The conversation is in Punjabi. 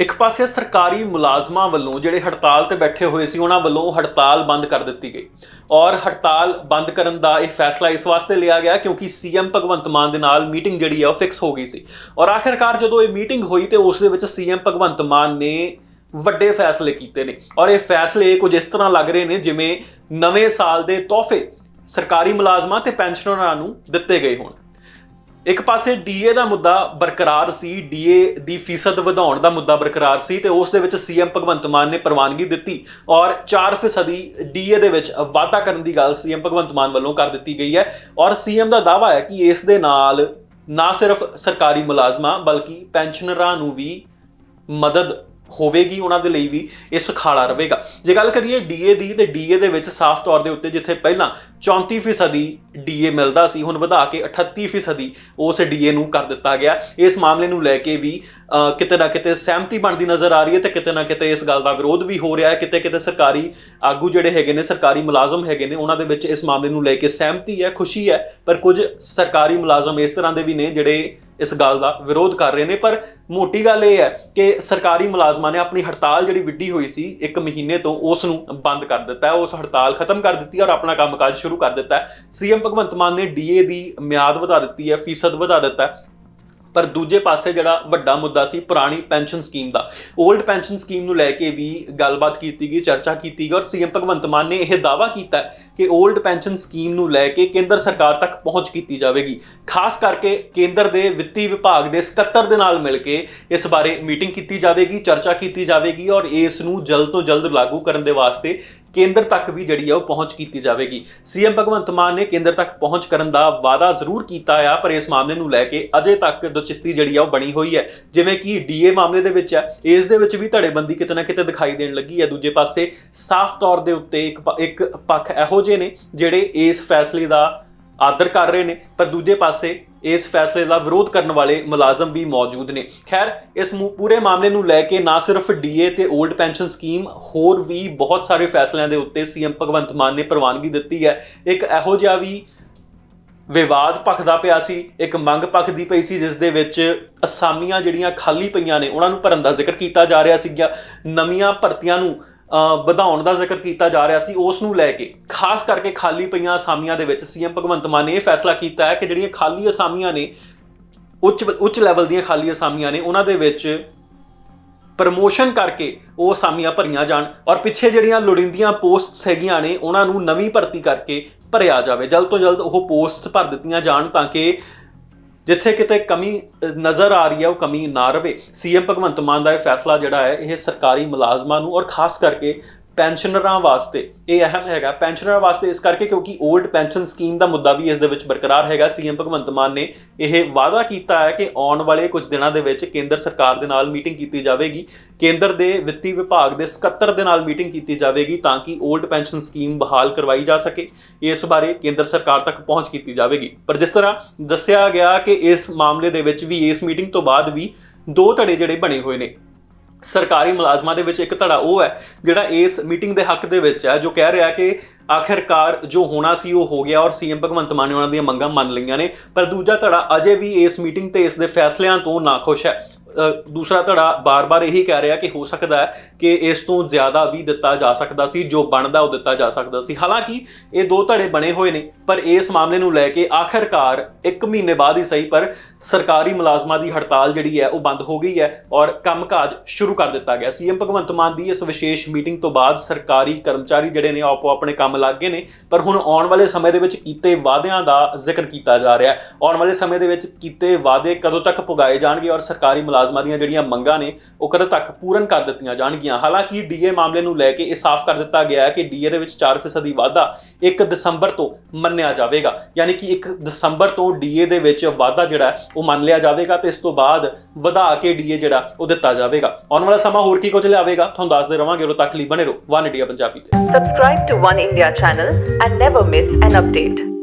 ਇੱਕ ਪਾਸੇ ਸਰਕਾਰੀ ਮੁਲਾਜ਼ਮਾਂ ਵੱਲੋਂ ਜਿਹੜੇ ਹੜਤਾਲ ਤੇ ਬੈਠੇ ਹੋਏ ਸੀ, ਉਹਨਾਂ ਵੱਲੋਂ ਹੜਤਾਲ ਬੰਦ ਕਰ ਦਿੱਤੀ ਗਈ। ਔਰ ਹੜਤਾਲ ਬੰਦ ਕਰਨ ਦਾ ਇਹ ਫੈਸਲਾ ਇਸ ਵਾਸਤੇ ਲਿਆ ਗਿਆ ਕਿਉਂਕਿ ਸੀਐਮ ਭਗਵੰਤ ਮਾਨ ਦੇ ਨਾਲ ਮੀਟਿੰਗ ਜਿਹੜੀ ਹੈ ਉਹ ਫਿਕਸ ਹੋ ਗਈ ਸੀ। ਔਰ ਆਖਿਰਕਾਰ ਜਦੋਂ ਇਹ ਮੀਟਿੰਗ ਹੋਈ ਤੇ ਉਸ ਦੇ ਵਿੱਚ ਸੀਐਮ ਭਗਵੰਤ ਮਾਨ ਨੇ ਵੱਡੇ ਫੈਸਲੇ ਕੀਤੇ ਨੇ। ਔਰ ਇਹ ਫੈਸਲੇ ਕੁਝ ਇਸ ਤਰ੍ਹਾਂ ਲੱਗ ਰਹੇ ਨੇ ਜਿਵੇਂ ਨਵੇਂ ਸਾਲ ਦੇ ਤੋਹਫੇ ਸਰਕਾਰੀ ਮੁਲਾਜ਼ਮਾਂ ਤੇ ਪੈਨਸ਼ਨਰਾਂ ਨੂੰ ਦਿੱਤੇ ਗਏ ਹੋਣ। ਇੱਕ ਪਾਸੇ ਡੀਏ ਦਾ ਮੁੱਦਾ ਬਰਕਰਾਰ ਸੀ ਡੀਏ ਦੀ ਫੀਸਦ ਵਧਾਉਣ ਦਾ ਮੁੱਦਾ ਬਰਕਰਾਰ ਸੀ ਤੇ ਉਸ ਦੇ ਵਿੱਚ ਸੀਐਮ ਭਗਵੰਤ ਮਾਨ ਨੇ ਪ੍ਰਵਾਨਗੀ ਦਿੱਤੀ ਔਰ 4% ਡੀਏ ਦੇ ਵਿੱਚ ਵਾਧਾ ਕਰਨ ਦੀ ਗੱਲ ਸੀਐਮ ਭਗਵੰਤ ਮਾਨ ਵੱਲੋਂ ਕਰ ਦਿੱਤੀ ਗਈ ਹੈ ਔਰ ਸੀਐਮ ਦਾ ਦਾਅਵਾ ਹੈ ਕਿ ਇਸ ਦੇ ਨਾਲ ਨਾ ਸਿਰਫ ਸਰਕਾਰੀ ਮੁਲਾਜ਼ਮਾਂ ਬਲਕਿ ਪੈਨਸ਼ਨਰਾਂ ਨੂੰ ਵੀ ਮਦਦ ਹੋਵੇਗੀ ਉਹਨਾਂ ਦੇ ਲਈ ਵੀ ਇਹ ਸੁਖਾਲਾ ਰਹੇਗਾ। ਜੇ ਗੱਲ ਕਰੀਏ ਡੀਏ ਦੀ, ਤੇ ਡੀਏ ਦੇ ਵਿੱਚ ਸਾਫ਼ ਤੌਰ ਦੇ ਉੱਤੇ ਜਿੱਥੇ ਪਹਿਲਾਂ 34% ਡੀਏ ਮਿਲਦਾ ਸੀ, ਹੁਣ ਵਧਾ ਕੇ 38% ਉਸ ਡੀਏ ਨੂੰ ਕਰ ਦਿੱਤਾ ਗਿਆ। ਇਸ ਮਾਮਲੇ ਨੂੰ ਲੈ ਕੇ ਵੀ ਕਿਤੇ ਨਾ ਕਿਤੇ ਸਹਿਮਤੀ ਬਣਦੀ ਨਜ਼ਰ ਆ ਰਹੀ ਹੈ ਤੇ ਕਿਤੇ ਨਾ ਕਿਤੇ ਇਸ ਗੱਲ ਦਾ ਵਿਰੋਧ ਵੀ ਹੋ ਰਿਹਾ ਹੈ। ਕਿਤੇ ਕਿਤੇ ਸਰਕਾਰੀ ਆਗੂ ਜਿਹੜੇ ਹੈਗੇ ਨੇ, ਸਰਕਾਰੀ ਮੁਲਾਜ਼ਮ ਹੈਗੇ ਨੇ, ਉਹਨਾਂ ਦੇ ਵਿੱਚ ਇਸ ਮਾਮਲੇ ਨੂੰ ਲੈ ਕੇ ਸਹਿਮਤੀ ਹੈ, ਖੁਸ਼ੀ ਹੈ, ਪਰ ਕੁਝ ਸਰਕਾਰੀ ਮੁਲਾਜ਼ਮ ਇਸ ਤਰ੍ਹਾਂ ਦੇ ਵੀ ਨੇ ਜਿਹੜੇ ਇਸ ਗੱਲ ਦਾ ਵਿਰੋਧ ਕਰ ਰਹੇ ਨੇ, ਪਰ ਮੋਟੀ ਗੱਲ ਇਹ ਹੈ ਕਿ ਸਰਕਾਰੀ ਮੁਲਾਜ਼ਮਾਂ ਨੇ ਆਪਣੀ ਹੜਤਾਲ ਜਿਹੜੀ ਵਿੱਢੀ ਹੋਈ ਸੀ ਇੱਕ ਮਹੀਨੇ ਤੋਂ ਉਸ ਨੂੰ ਬੰਦ ਕਰ ਦਿੱਤਾ ਹੈ, ਉਸ ਹੜਤਾਲ ਖਤਮ ਕਰ ਦਿੱਤੀ ਔਰ ਆਪਣਾ ਕੰਮਕਾਜ ਸ਼ੁਰੂ ਕਰ ਦਿੱਤਾ ਹੈ। ਸੀਐਮ ਭਗਵੰਤ ਮਾਨ ਨੇ ਡੀਏ ਦੀ ਮਿਆਦ ਵਧਾ ਦਿੱਤੀ ਹੈ, ਫੀਸਦ ਵਧਾ ਦਿੱਤਾ ਪਰ ਦੂਜੇ ਪਾਸੇ ਜਿਹੜਾ ਵੱਡਾ ਮੁੱਦਾ ਸੀ ਪੁਰਾਣੀ ਪੈਨਸ਼ਨ ਸਕੀਮ ਦਾ। 올ਡ ਪੈਨਸ਼ਨ ਸਕੀਮ ਨੂੰ ਲੈ ਕੇ ਵੀ ਗੱਲਬਾਤ ਕੀਤੀ ਗਈ, ਚਰਚਾ ਕੀਤੀ ਗਈ ਔਰ ਸੀਐਮ ਭਗਵੰਤ ਮਾਨ ਨੇ ਇਹ ਦਾਅਵਾ ਕੀਤਾ ਕਿ 올ਡ ਪੈਨਸ਼ਨ ਸਕੀਮ ਨੂੰ ਲੈ ਕੇ ਕੇਂਦਰ ਸਰਕਾਰ ਤੱਕ ਪਹੁੰਚ ਕੀਤੀ ਜਾਵੇਗੀ। ਖਾਸ ਕਰਕੇ ਕੇਂਦਰ ਦੇ ਵਿੱਤੀ ਵਿਭਾਗ ਦੇ ਸਕੱਤਰ ਦੇ ਨਾਲ ਮਿਲ ਕੇ ਇਸ ਬਾਰੇ ਮੀਟਿੰਗ ਕੀਤੀ ਜਾਵੇਗੀ, ਚਰਚਾ ਕੀਤੀ ਜਾਵੇਗੀ ਔਰ ਇਸ ਨੂੰ ਜਲਦ ਤੋਂ ਜਲਦ ਲਾਗੂ ਕਰਨ ਦੇ ਵਾਸਤੇ ਕੇਂਦਰ ਤੱਕ ਵੀ ਜਿਹੜੀ ਆ ਉਹ ਪਹੁੰਚ ਕੀਤੀ ਜਾਵੇਗੀ। ਸੀਐਮ ਭਗਵੰਤ ਮਾਨ ਨੇ ਕੇਂਦਰ ਤੱਕ ਪਹੁੰਚ ਕਰਨ ਦਾ ਵਾਅਦਾ ਜ਼ਰੂਰ ਕੀਤਾ ਆ, ਪਰ ਇਸ ਮਾਮਲੇ ਨੂੰ ਲੈ ਕੇ ਅਜੇ ਤੱਕ ਦੁਚਿੱਤੀ ਜਿਹੜੀ ਆ ਉਹ ਬਣੀ ਹੋਈ ਹੈ। ਜਿਵੇਂ ਕਿ ਡੀਏ ਮਾਮਲੇ ਦੇ ਵਿੱਚ ਹੈ ਇਸ ਦੇ ਵਿੱਚ ਵੀ ਧੜੇਬੰਦੀ ਕਿਤੇ ਨਾ ਕਿਤੇ ਦਿਖਾਈ ਦੇਣ ਲੱਗੀ ਹੈ। ਦੂਜੇ ਪਾਸੇ ਸਾਫ਼ ਤੌਰ ਦੇ ਉੱਤੇ ਇੱਕ ਪ- ਇੱਕ ਪੱਖ ਇਹੋ ਜਿਹੇ ਨੇ ਜਿਹੜੇ ਇਸ ਫੈਸਲੇ ਦਾ ਆਦਰ ਕਰ ਰਹੇ ਨੇ, ਪਰ ਦੂਜੇ ਪਾਸੇ ਇਸ ਫੈਸਲੇ ਦਾ ਵਿਰੋਧ ਕਰਨ ਵਾਲੇ ਮੁਲਾਜ਼ਮ ਵੀ ਮੌਜੂਦ ਨੇ। ਖੈਰ, ਇਸ ਮੂ- ਪੂਰੇ ਮਾਮਲੇ ਨੂੰ ਲੈ ਕੇ ਨਾ ਸਿਰਫ ਡੀਏ ਤੇ 올ਡ ਪੈਨਸ਼ਨ ਸਕੀਮ, ਹੋਰ ਵੀ ਬਹੁਤ ਸਾਰੇ ਫੈਸਲਿਆਂ ਦੇ ਉੱਤੇ ਸੀਐਮ ਭਗਵੰਤ ਮਾਨ ਨੇ ਪ੍ਰਵਾਨਗੀ ਦਿੱਤੀ ਹੈ। ਇੱਕ ਇਹੋ ਜਿਹਾ ਵੀ ਵਿਵਾਦ ਭਖਦਾ ਪਿਆ ਸੀ, ਇੱਕ ਮੰਗ ਭਖਦੀ ਪਈ ਸੀ, ਜਿਸ ਦੇ ਵਿੱਚ ਅਸਾਮੀਆਂ ਜਿਹੜੀਆਂ ਖਾਲੀ ਪਈਆਂ ਨੇ, ਉਹਨਾਂ ਨੂੰ ਭਰਨ ਦਾ ਜ਼ਿਕਰ ਕੀਤਾ ਜਾ ਰਿਹਾ ਸੀਗਾ। ਨਵੀਆਂ ਭਰਤੀਆਂ ਨੂੰ ਵਧਾਉਣ ਦਾ ਜ਼ਿਕਰ ਕੀਤਾ ਜਾ ਰਿਹਾ ਸੀ, ਉਸ ਨੂੰ ਲੈ ਕੇ। ਖਾਸ ਕਰਕੇ ਖਾਲੀ ਪਈਆਂ ਅਸਾਮੀਆਂ ਦੇ ਵਿੱਚ ਸੀਐਮ ਭਗਵੰਤ ਮਾਨ ਨੇ ਇਹ ਫੈਸਲਾ ਕੀਤਾ ਹੈ ਕਿ ਜਿਹੜੀਆਂ ਖਾਲੀ ਅਸਾਮੀਆਂ ਨੇ, ਉੱਚ ਉੱਚ ਲੈਵਲ ਦੀਆਂ ਖਾਲੀ ਅਸਾਮੀਆਂ ਨੇ, ਉਹਨਾਂ ਦੇ ਵਿੱਚ ਪ੍ਰਮੋਸ਼ਨ ਕਰਕੇ ਉਹ ਅਸਾਮੀਆਂ ਭਰੀਆਂ ਜਾਣ ਔਰ ਪਿੱਛੇ ਜਿਹੜੀਆਂ ਲੋੜੀਂਦੀਆਂ ਪੋਸਟਸ ਹੈਗੀਆਂ ਨੇ, ਉਹਨਾਂ ਨੂੰ ਨਵੀਂ ਭਰਤੀ ਕਰਕੇ ਭਰਿਆ ਜਾਵੇ। ਜਲਦ ਤੋਂ ਜਲਦ ਉਹ ਪੋਸਟ ਭਰ ਦਿੱਤੀਆਂ ਜਾਣ ਤਾਂ ਕਿ ਜਿੱਥੇ ਕਿਤੇ ਕਮੀ ਨਜ਼ਰ ਆ ਰਹੀ ਹੈ, ਉਹ ਕਮੀ ਨਾ ਰਵੇ। ਸੀਐਮ ਭਗਵੰਤ ਮਾਨ ਦਾ ਇਹ ਫੈਸਲਾ ਜਿਹੜਾ ਹੈ, ਇਹ ਸਰਕਾਰੀ ਮੁਲਾਜ਼ਮਾਂ ਨੂੰ ਔਰ ਖਾਸ ਕਰਕੇ ਪੈਨਸ਼ਨਰਾਂ ਵਾਸਤੇ, ਇਹ ਅਹਿਮ ਹੈਗਾ। ਪੈਨਸ਼ਨਰਾਂ ਵਾਸਤੇ ਇਸ ਕਰਕੇ ਕਿਉਂਕਿ 올ਡ ਪੈਨਸ਼ਨ ਸਕੀਮ ਦਾ ਮੁੱਦਾ ਵੀ ਇਸ ਦੇ ਵਿੱਚ ਬਰਕਰਾਰ ਹੈਗਾ। ਸੀਐਮ ਭਗਵੰਤ ਮਾਨ ਨੇ ਇਹ ਵਾਅਦਾ ਕੀਤਾ ਹੈ ਕਿ ਆਉਣ ਵਾਲੇ ਕੁਝ ਦਿਨਾਂ ਦੇ ਵਿੱਚ ਕੇਂਦਰ ਸਰਕਾਰ ਦੇ ਨਾਲ ਮੀਟਿੰਗ ਕੀਤੀ ਜਾਵੇਗੀ। ਕੇਂਦਰ ਦੇ ਵਿੱਤੀ ਵਿਭਾਗ ਦੇ ਸਕੱਤਰ ਦੇ ਨਾਲ ਮੀਟਿੰਗ ਕੀਤੀ ਜਾਵੇਗੀ ਤਾਂ ਕਿ 올ਡ ਪੈਨਸ਼ਨ ਸਕੀਮ ਬਹਾਲ ਕਰਵਾਈ ਜਾ ਸਕੇ। ਇਸ ਬਾਰੇ ਕੇਂਦਰ ਸਰਕਾਰ ਤੱਕ ਪਹੁੰਚ ਕੀਤੀ ਜਾਵੇਗੀ। ਪਰ ਜਿਸ ਤਰ੍ਹਾਂ ਦੱਸਿਆ ਗਿਆ ਕਿ ਇਸ ਮਾਮਲੇ ਦੇ ਵਿੱਚ ਵੀ ਇਸ ਮੀਟਿੰਗ ਤੋਂ ਬਾਅਦ ਵੀ ਦੋ ਧੜੇ ਜਿਹੜੇ ਬਣੇ ਹੋਏ ਨੇ। ਸਰਕਾਰੀ ਮੁਲਾਜ਼ਮਾਂ ਦੇ ਵਿੱਚ ਇੱਕ ਧੜਾ ਉਹ ਹੈ, ਜਿਹੜਾ ਇਸ ਮੀਟਿੰਗ ਦੇ ਹੱਕ ਦੇ ਵਿੱਚ ਹੈ, ਜੋ ਕਹਿ ਰਿਹਾ ਕਿ ਆਖਿਰਕਾਰ ਜੋ ਹੋਣਾ ਸੀ ਉਹ ਹੋ ਗਿਆ ਔਰ ਸੀਐਮ ਭਗਵੰਤ ਮਾਨ ਨੇ ਉਹਨਾਂ ਦੀਆਂ ਮੰਗਾਂ ਮੰਨ ਲਈਆਂ ਨੇ, ਪਰ ਦੂਜਾ ਧੜਾ ਅਜੇ ਵੀ ਇਸ ਮੀਟਿੰਗ ਤੇ ਇਸ ਦੇ ਫੈਸਲਿਆਂ ਤੋਂ ਨਾਖੁਸ਼ ਹੈ। ਦੂਸਰਾ ਧੜਾ ਬਾਰ-ਬਾਰ ਇਹੀ ਕਹਿ ਰਿਹਾ ਕਿ ਹੋ ਸਕਦਾ ਹੈ ਕਿ ਇਸ ਤੋਂ ਜ਼ਿਆਦਾ ਵੀ ਦਿੱਤਾ ਜਾ ਸਕਦਾ ਸੀ, ਜੋ ਬਣਦਾ ਉਹ ਦਿੱਤਾ ਜਾ ਸਕਦਾ ਸੀ। ਹਾਲਾਂਕਿ ਇਹ ਦੋ ਧੜੇ ਬਣੇ ਹੋਏ ਨੇ, ਪਰ ਇਸ ਮਾਮਲੇ ਨੂੰ ਲੈ ਕੇ ਆਖਿਰਕਾਰ 1 ਮਹੀਨੇ ਬਾਅਦ ਹੀ ਸਹੀ, ਪਰ ਸਰਕਾਰੀ ਮੁਲਾਜ਼ਮਾਂ ਦੀ ਹੜਤਾਲ ਜਿਹੜੀ ਹੈ ਉਹ ਬੰਦ ਹੋ ਗਈ ਹੈ ਔਰ ਕੰਮਕਾਜ ਸ਼ੁਰੂ ਕਰ ਦਿੱਤਾ ਗਿਆ। ਸੀਐਮ ਭਗਵੰਤ ਮਾਨ ਦੀ ਇਸ ਵਿਸ਼ੇਸ਼ ਮੀਟਿੰਗ ਤੋਂ ਬਾਅਦ ਸਰਕਾਰੀ ਕਰਮਚਾਰੀ ਜਿਹੜੇ ਨੇ ਆਪੋ ਆਪਣੇ ਕੰਮ ਲੱਗ ਗਏ ਨੇ, ਪਰ ਹੁਣ ਆਉਣ ਵਾਲੇ ਸਮੇਂ ਦੇ ਵਿੱਚ ਕੀਤੇ ਵਾਅਦਿਆਂ ਦਾ ਜ਼ਿਕਰ ਕੀਤਾ ਜਾ ਰਿਹਾ ਹੈ। ਆਉਣ ਵਾਲੇ ਸਮੇਂ ਦੇ ਵਿੱਚ ਕੀਤੇ ਵਾਅਦੇ ਕਦੋਂ ਤੱਕ ਪੁਗਾਏ ਜਾਣਗੇ ਔਰ ਸਰਕਾਰੀ ਮੁਲਾਜ਼ਮ ਦੀਆਂ ਜਿਹੜੀਆਂ ਮੰਗਾਂ ਨੇ, ਉਹ ਕਦੋਂ ਤੱਕ ਪੂਰਨ ਕਰ ਦਿੱਤੀਆਂ ਜਾਣਗੀਆਂ? ਹਾਲਾਂਕਿ ਡੀਏ ਮਾਮਲੇ ਨੂੰ ਲੈ ਕੇ ਇਹ ਸਾਫ਼ ਕਰ ਦਿੱਤਾ ਗਿਆ ਹੈ ਕਿ ਡੀਏ ਦੇ ਵਿੱਚ 4% ਦੀ ਵਾਧਾ 1 ਦਸੰਬਰ ਤੋਂ ਮੰਨਿਆ ਜਾਵੇਗਾ। ਯਾਨੀ ਕਿ 1 ਦਸੰਬਰ ਤੋਂ ਡੀਏ ਦੇ ਵਿੱਚ ਵਾਧਾ ਜਿਹੜਾ ਉਹ ਮੰਨ ਲਿਆ ਜਾਵੇਗਾ ਤੇ ਇਸ ਤੋਂ ਬਾਅਦ ਵਧਾ ਕੇ ਡੀਏ ਜਿਹੜਾ, ਉਹ ਦਿੱਤਾ ਜਾਵੇਗਾ। ਆਉਣ ਵਾਲਾ ਸਮਾਂ ਹੋਰ ਕੀ ਕੁਝ ਲਿਆਵੇਗਾ? ਤੁਹਾਨੂੰ ਦੱਸਦੇ ਰਵਾਂਗੇ, ਉਦੋਂ ਤੱਕ ਲਈ ਬਣੇ ਰਹੋ। ਵਨ ਇੰਡੀਆ ਪੰਜਾਬੀ ਤੇ। Subscribe to One India channel and never miss an update.